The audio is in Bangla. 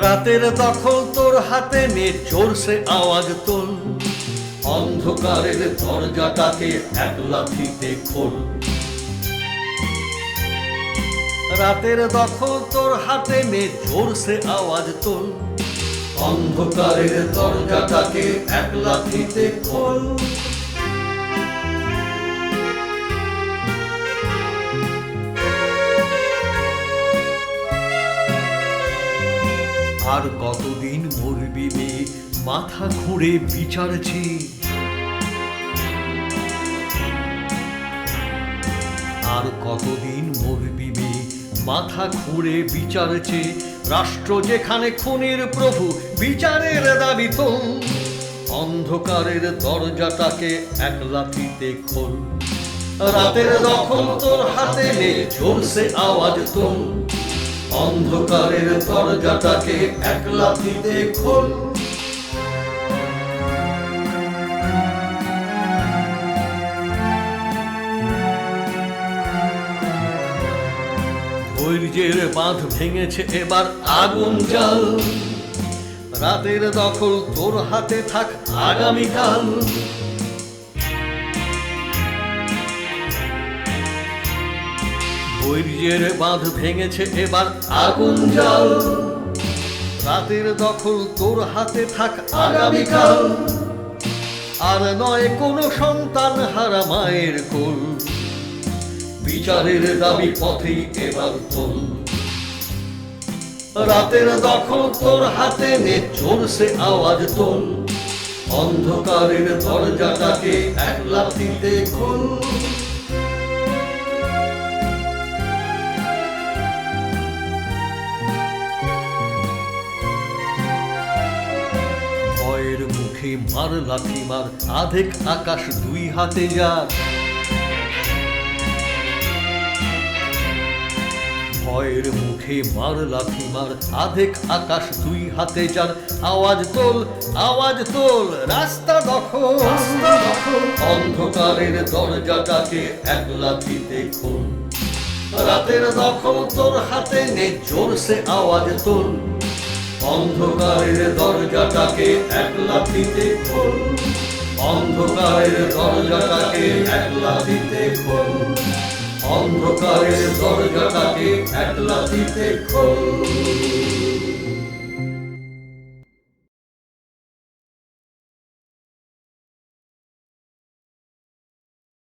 রাতের দখল তোর হাতে নে, জোরসে আওয়াজ তোল। অন্ধকারের দরজাটাকে এক লাথিতে খোল। রাতের দখল তোর হাতে নে, জোরসে আওয়াজ তোল। অন্ধকারের দরজাটাকে এক লাথিতে খোল। আর কতদিন মরবি বে? মাথা খুঁড়ে বিচারছি। আর কতদিন মরবি মাথা খুঁড়ে বিচারছে। রাষ্ট্র যেখানে খুনের প্রভু, বিচারের দাবি তো। অন্ধকারের দরজাটাকে এক লাথিতে খোল। রাতের দখল তোর হাতে নে জোরসে আওয়াজ তোল অন্ধকারের দরজাটাকে এক লাথিতে খোল। ধৈর্যের বাঁধ ভেঙেছে এবার আগুন জাল। রাতের দখল তোর হাতে থাক আগামীকাল। ধৈর্যের বাঁধ ভেঙেছে এবার আগুন জাল। রাতের দখল তোর হাতে থাক আগামীকাল। আর নয় কোনো সন্তান হারা মায়ের কোল। বিচারের দাবি পথেই এবার তোল। রাতের দখল তোর হাতে নে জোরসে আওয়াজ তোল। অন্ধকারের দরজাটাকে এক লাথিতে খোল। মার লাথি মার আধেক আকাশ দুই হাতে যার। ভয়ের মুখে মার লাথি মার আধেক আকাশ দুই হাতে যার। আওয়াজ তোল আওয়াজ তোল রাস্তা দখল। অন্ধকারের দরজাটাকে এক লাথিতে খোল। রাতের দখল তোর হাতে নে জোরসে আওয়াজ তোল। অন্ধকারের দরজাটাকে এক লাথিতে খোল। অন্ধকারের দরজাটাকে এক লাথিতে খোল। অন্ধকারের দরজাটাকে এক লাথিতে খোল।